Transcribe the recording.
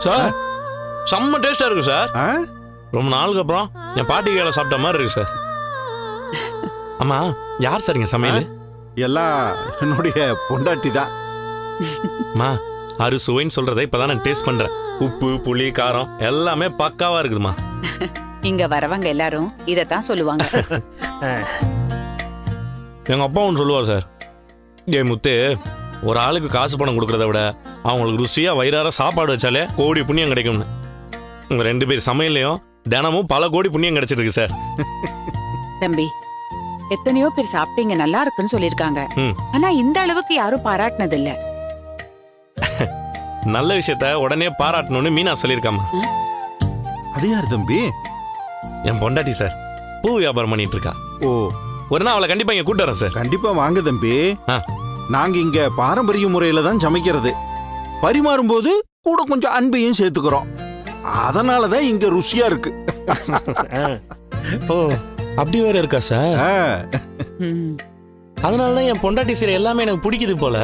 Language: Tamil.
சார் செம்ம டேஸ்டா இருக்கு சார். ஆ? ரொம்ப நாளுக்கு அப்புறம் என் பாட்டி கையில சாப்பிட்ட மாதிரி இருக்கு சார். ஆமா யார் சார் இங்க சமையல்? எல்லாம் என்னுடைய பொண்டாட்டி தான். அம்மா அறுசுவைன்னு சொல்றதை இப்பதான் நான் டேஸ்ட் பண்றேன். உப்பு புளி காரம் எல்லாமே பக்காவா இருக்குதுமா இங்க வரவங்க எல்லாரும் இதத்தான் சொல்லுவாங்க. எங்க அப்பா ஒன்று சொல்லுவார் சார். ஏ முத்து ஒரு ஆளுக்கு காசு பணம் கொடுக்கறத விட அவங்களுக்கு ருசியா வயிறார சாப்பாடு வச்சாலே கோடி புண்ணியம் கிடைக்கும்னு. உங்க ரெண்டு பேர் சமையல்லையும் தினமும் பல கோடி புண்ணியம் கிடைச்சிட்டு இருக்கு சார். தம்பி எத்தனையோ பேர் சாப்பிட்டீங்க நல்லா இருக்குன்னு சொல்லிருக்காங்க ம். ஆனா இந்த அளவுக்கு யாரும் பாராட்டினது இல்ல நல்ல விஷயத்த உடனே பாராட்டணும்னு மீனா சொல்லியிருக்காமா அது யார் தம்பி? என் பொண்டாட்டி சார். பூ வியாபாரம் பண்ணிட்டு இருக்கா. ஓ. ஒரு நாள் அவளை கண்டிப்பா இங்க கூட்டு வரேன் சார். கண்டிப்பா வாங்க தம்பி. ஆ. நாங்க இங்க பாரம்பரிய முறையில தான் சமைக்கிறது. பரிமாறும்போது கூட கொஞ்சம் அன்பையும் சேர்த்துக்கிறோம். அதனால தான் இங்க ருசியா இருக்கு. ஓ அப்படி வேற இருக்கா சார். அதனால தான் என் பொண்டாட்டி சீரை எல்லாமே எனக்கு பிடிக்குது போல.